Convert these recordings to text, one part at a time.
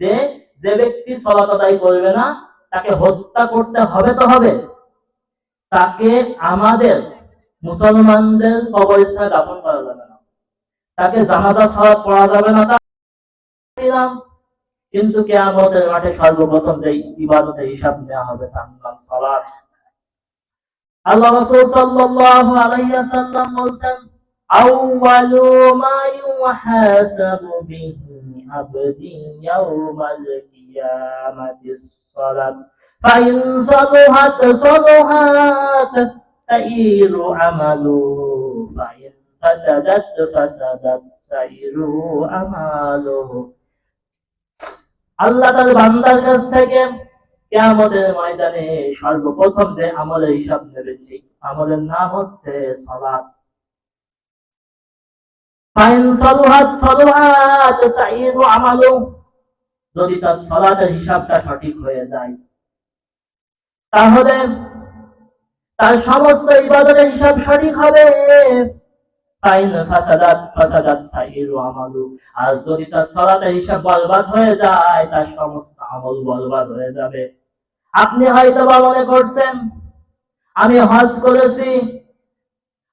যে যে ব্যক্তি করবে না, তাকে হত্যা করতে হবে তো হবে। তাকে আমাদের মুসলমানদের কবরস্থানে দাফন করা যাবে না। তাকে জানাজা পড়া যাবে না কিন্তু কেয়ামতের মাঠে সর্বপ্রথম যে ইবাদতের হিসাব নেওয়া হবে, তার নাম আল্লাহ রাসূল সাল্লাল্লাহু আলাইহি ওয়াসাল্লাম বলেন আউয়ালু মা ইউহাসাবু বিহি আবদি ইয়াউমাল কিয়ামাতিস সালাত فإن صلحت صلحت سائر عمله فإن فسدت فسدت سائر عمله আল্লাহ তার বান্দার কাছ থেকে কেয়ামতের ময়দানে সর্বপ্রথম যে আমলের হিসাব নেবে সেই আমলের নাম হচ্ছে সলাৎ যদি তার সলাতের হিসাবটা সঠিক হয়ে যায়। তাহলে তার সমস্ত ইবাদতের হিসাব সঠিক হবে। আর যদি তার হিসাব বরবাদ হয়ে যায়, তার সমস্ত আমল বরবাদ হয়ে যাবে। আপনি হয়তো মনে করছেন, আমি হজ করেছি,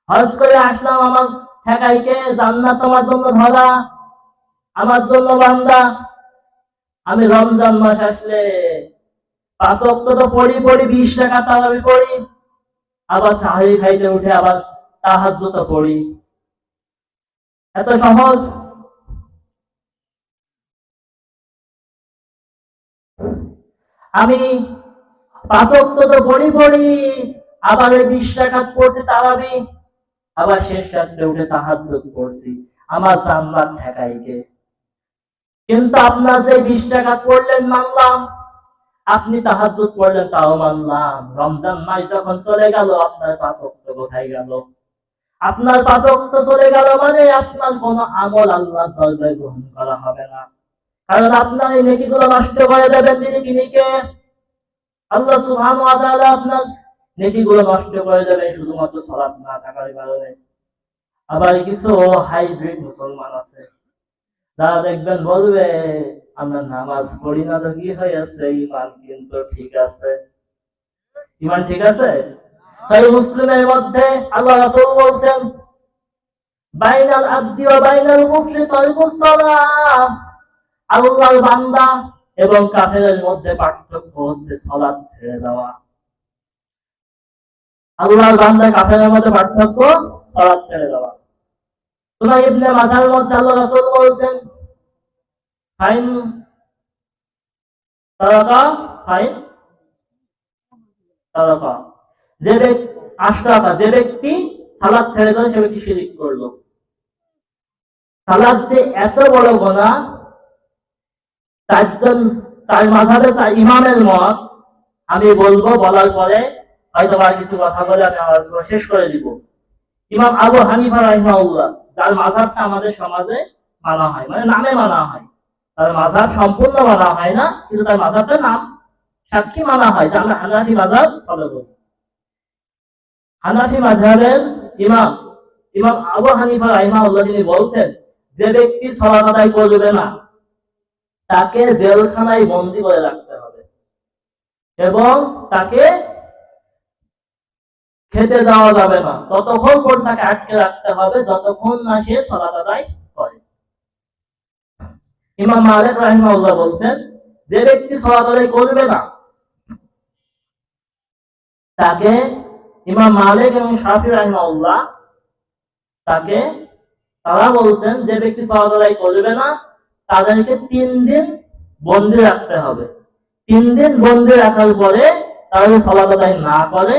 হজ করে আসলাম আমার ঠেকাইকে জান্নাত আমার জন্য ধরা, আমার জন্য বান্দা। আমি রমজান মাস আসলে পাঁচ অক্ট তো পড়ি পড়ি, বিশ টাকা তারাবি পড়ি, আবার সাহারি খাইতে উঠে আবার তাহাজ তো পড়ি। এত সহজ। আমি পাঁচ অক্ট তো পড়ি পড়ি, আবার বিশ টাকা পড়ছি তারাবি। আবার শেষ রাত্রে উঠে তাহাজ্জুদ পড়ছি। আমার জান্নাত ঠেকাইকে কিন্তু আপনার যে বিশ টাকা পড়লেন মানলাম, আপনি তাহাজ্জুদ পড়লেন তাও মানলাম। রমজান মাস যখন চলে গেল, আপনার পাঁচ অক্ট কোথায় গেল? আপনার পাঁচ অক্ট চলে গেল মানে আপনার কোন আমল আল্লাহ দরবারে গ্রহণ করা হবে না। কারণ আপনার এই নেকিগুলো নষ্ট করে দেবেন তিনি কিনিকে আল্লাহ তাআলা আপনার নেকিগুলো নষ্ট করে শুধুমাত্র না, থাকার কারণে আবার কিছু হাইব্রিড মুসলমান আছে, যারা দেখবেন বলবে, আমরা নামাজ পড়ি না তো কি ইমান কিন্তু ঠিক আছে। ইমান ঠিক আছে? মুসলিমের মধ্যে আল্লাহ বলছেন, বাইনাল আবদি বাইনাল আল্লাহর বান্দা এবং কাফেরের মধ্যে পার্থক্য হচ্ছে সালাত ছেড়ে দেওয়া। আল্লাহর বান্দা কাফেরের মধ্যে পার্থক্য সালাত ছেড়ে দেওয়া। সুনাই ইবনে মাজার মধ্যে আল্লাহ রাসূল বলছেন, ফাইন তারাকা ফাইন তারাকা। যে ব্যক্তি আশরাকা যে ব্যক্তি সালাত ছেড়ে দিল সে ব্যক্তি শিরিক করল। সালাত যে এত বড় গোনা, চারজন, চার মাঝাবে চার ইমামের মত, আমি বলব বলার পরে হয়তো আর কিছু কথা বলে আমি আমার আলোচনা শেষ করে দিব। ইমাম আবু হানিফা রাহিমাউল্লাহ যার মাঝাবটা আমাদের সমাজে মানা হয় মানে নামে মানা হয়। তার মাঝাব সম্পূর্ণ মানা হয় না, কিন্তু তার মাঝাবটার নাম সাক্ষী মানা হয়, যে আমরা হানাফি মাঝাব ফলো করি। হানাফি মাঝাবের ইমাম ইমাম আবু হানিফা রাহিমাউল্লাহ তিনি বলছেন, যে ব্যক্তি সলাত আদায় করবে না, তাকে জেলখানায় বন্দি করে রাখতে হবে। এবং তাকে খেতে যাওয়া যাবে না। ততক্ষণ পর্যন্ত তাকে আটকে রাখতে হবে, যতক্ষণ না সে সলাত আদায় করে। ইমাম মালিক রাহিমাহুল্লাহ বলছেন, যে ব্যক্তি সলাত আদায় করবে না, তাকে ইমাম মালিক এবং শাফি রাহিমাহুল্লাহ তাকে, তারা বলছেন, যে ব্যক্তি সলাত আদায় করবে না, তাদেরকে তিন দিন বন্দি রাখতে হবে। তিন দিন বন্দি রাখার পরে তারা যদি সলাত আদায় না করে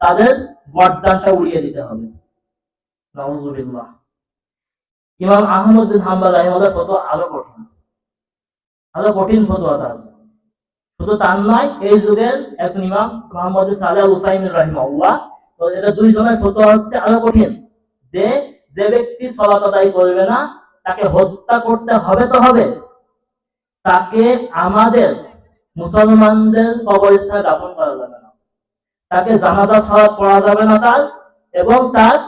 তাদের গর্দানটা উড়িয়ে দিতে হবে। ইমাম হাম্বাল রাহিমাহুল্লাহ ফতোয়া আরও কঠিন। আরও কঠিন ফতোয়া তার। শুধু তার নয়, এই যুগের একজন ইমাম মোহাম্মদ সালেহ হুসাইন রাহিমাহুল্লাহ, তো এটা দুইজনের ফতোয়া হচ্ছে আরও কঠিন। যে যে ব্যক্তি সলাত আদায় করবে না, তাকে হত্যা করতে হবে তো হবে। তাকে আমাদের মুসলমানদের কবরস্থানে দাফন করা যাবে না। তাকে জানাজা সালাত পড়া যাবে না তার, এবং তার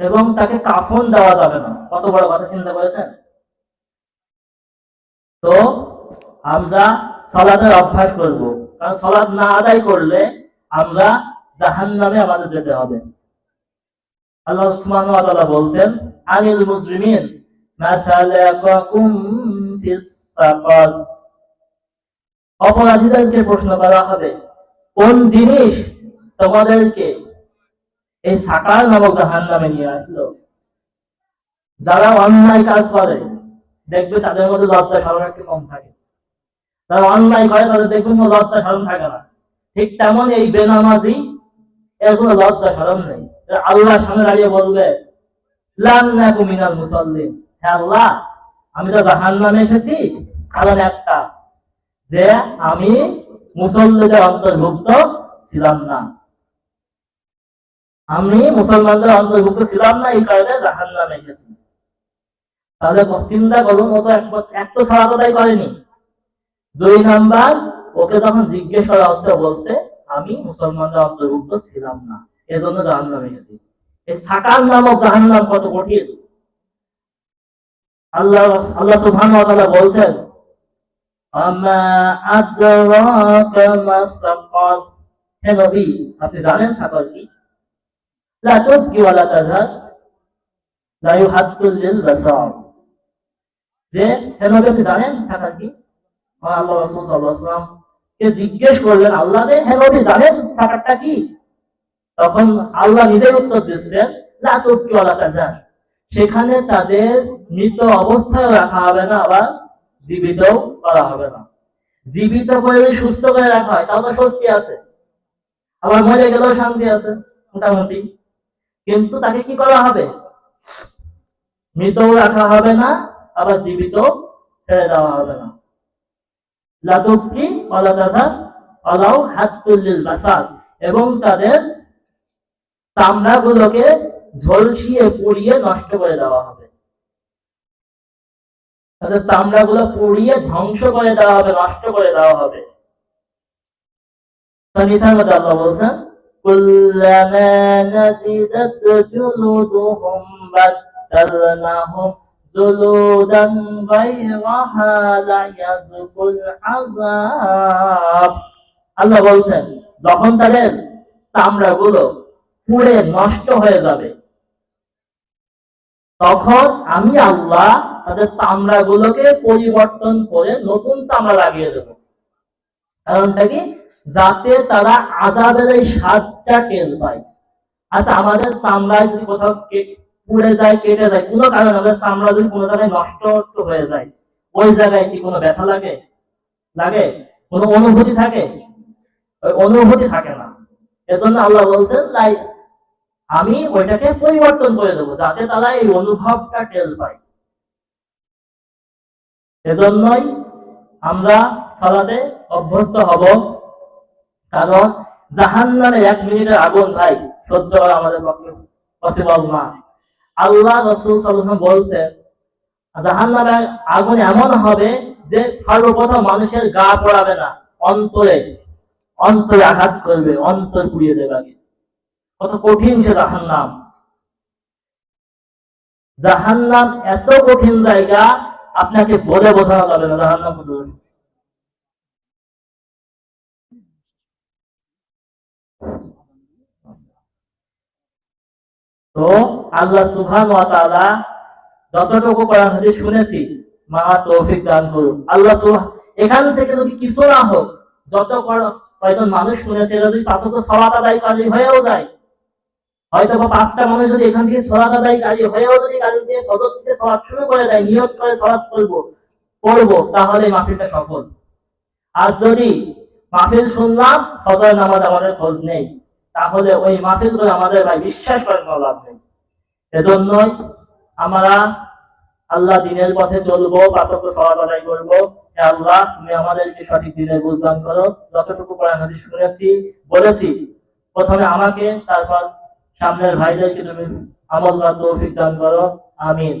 এবং তাকে কাফন দেওয়া যাবে না। কত বড় কথা চিন্তা করেছেন? তো আমরা সলাতের অভ্যাস করব। কারণ সলাৎ না আদায় করলে আমরা জাহান নামে আমাদের যেতে হবে। আল্লাহ উসমান তাআলা বলছেন, আনিল মুজরিমিন, মাসালাকুম ফিস সাকার। অপরাধীদেরকে প্রশ্ন করা হবে, কোন জিনিস তোমাদেরকে এই সাকার নামক জাহান নামে নিয়ে আসলো? যারা অন্যায় কাজ করে, দেখবে তাদের মধ্যে লজ্জা সরম একটু কম থাকে। যারা অন্যায় করে, তাদের দেখবে কোনো লজ্জা সরম থাকে না। ঠিক তেমন এই বেনামাজি, এর কোনো লজ্জা সরম নেই। এরা আল্লাহর সামনে দাঁড়িয়ে বলবে, লান নাকু মিনাল মুসাল্লিন। হে আল্লাহ, আমি তো জাহান নামে এসেছি, কারণ একটা যে আমি মুসল্লিদের অন্তর্ভুক্ত ছিলাম না। আমি মুসলমানদের অন্তর্ভুক্ত ছিলাম না, এই কারণে জাহান নামে এসেছি। তাহলে চিন্তা করুন, ও তো এক এক তো সালাত আদায় করেনি। দুই নাম্বার, ওকে যখন জিজ্ঞেস করা হচ্ছে বলছে, আমি মুসলমানদের অন্তর্ভুক্ত ছিলাম না। এজন্য জাহান নামে গেছি এই সাকার নামক জাহান নাম কত কঠিন। আল্লাহ আল্লাহ তাআলা বলছেন আপনি জানেন সাকার কি জানেন আল্লাহ কে জিজ্ঞেস করলেন আল্লাহ যে, হে জানেন সাকারটা কি? তখন আল্লাহ নিজেই উত্তর দিচ্ছেন সেখানে তাদের মৃত অবস্থায় রাখা হবে না, আবার জীবিত করা হবে না। জীবিত করে যদি সুস্থ করে রাখা হয় তাহলে স্বস্তি আছে। আবার মরে গেলেও শান্তি আছে, মোটামুটি। কিন্তু তাকে কি করা হবে? মৃত রাখা হবে না, আবার জীবিত ছেড়ে দেওয়া হবে না। লাতুবকি ওয়ালা তাজা আলাউ হাত্তুল বাসাদ এবং তাদের চামড়াগুলোকে ঝলসিয়ে পুড়িয়ে নষ্ট করে দেওয়া হবে। তাদের চামড়াগুলো পুড়িয়ে ধ্বংস করে দেওয়া হবে, নষ্ট করে দেওয়া হবে। আল্লাহ বলছেন, যখন তাদের চামড়াগুলো পুড়ে নষ্ট হয়ে যাবে, তখন আমি আল্লাহ তাদের চামড়া গুলোকে পরিবর্তন করে নতুন চামড়া লাগিয়ে দেব। কারণটা কি? যাতে তারা আজাদের এই স্বাদটা টের পায়। আচ্ছা আমাদের চামড়ায় যদি কোথাও পুড়ে যায়, কেটে যায়, কোনো কারণে আমাদের চামড়া যদি কোনো জায়গায় নষ্ট হয়ে যায়, ওই জায়গায় কি কোনো ব্যথা লাগে? লাগে? কোনো অনুভূতি থাকে? ওই অনুভূতি থাকে না। এজন্য আল্লাহ বলছেন, লাই, আমি ওইটাকে পরিবর্তন করে দেবো, যাতে তারা এই অনুভবটা টের পায়। এজন্যই আমরা সালাতে অভ্যস্ত হব। কারণ জাহান এক মিনিটের আগুন ভাই, সহ্য করা আমাদের পক্ষে পসিবল না। আল্লাহ রসুল সাল্লাম বলছেন জাহান আগুন এমন হবে যে সর্বপ্রথম মানুষের গা পড়াবে না, অন্তরে অন্তরে আঘাত করবে, অন্তর পুড়িয়ে দেবে আগে। কত কঠিন সে জাহান নাম জাহান নাম এত কঠিন জায়গা আপনাকে বলে বোঝানো যাবে না জাহান নাম কত তো আল্লাহ সুবহান ওয়া তাআলা যতটুকু কোরআন হাদিস শুনেছি মা তৌফিক দান করুন। আল্লাহ সুবহান এখান থেকে যদি কিছু না হোক, যত কয়জন মানুষ শুনেছে যদি পাঁচত সলাত আদায় কাজী হয়েও যায় হয়তো বা পাঁচটা মানুষ যদি এখান থেকে আদায় কাজী হয়েও যদি দিয়ে ফজর থেকে শুরু করে দেয়, নিয়ত করে তাহলে মাহফিলটা সফল। আর যদি মাহফিল শুনলাম, ফজর নামাজ আমাদের খোঁজ নেই, তাহলে ওই মাহফিল করে আমাদের ভাই বিশ্বাস করার কোনো লাভ নেই। এজন্যই আমরা আল্লাহ দিনের পথে চলবো আদায় করব। আল্লাহ, তুমি আমাদেরকে সঠিক দিনের বুঝদান করো। যতটুকু কোরআন শুনেছি, বলেছি, প্রথমে আমাকে, তারপর সামনের ভাইদেরকে তুমি আমল তৌফিক দান করো। আমিন।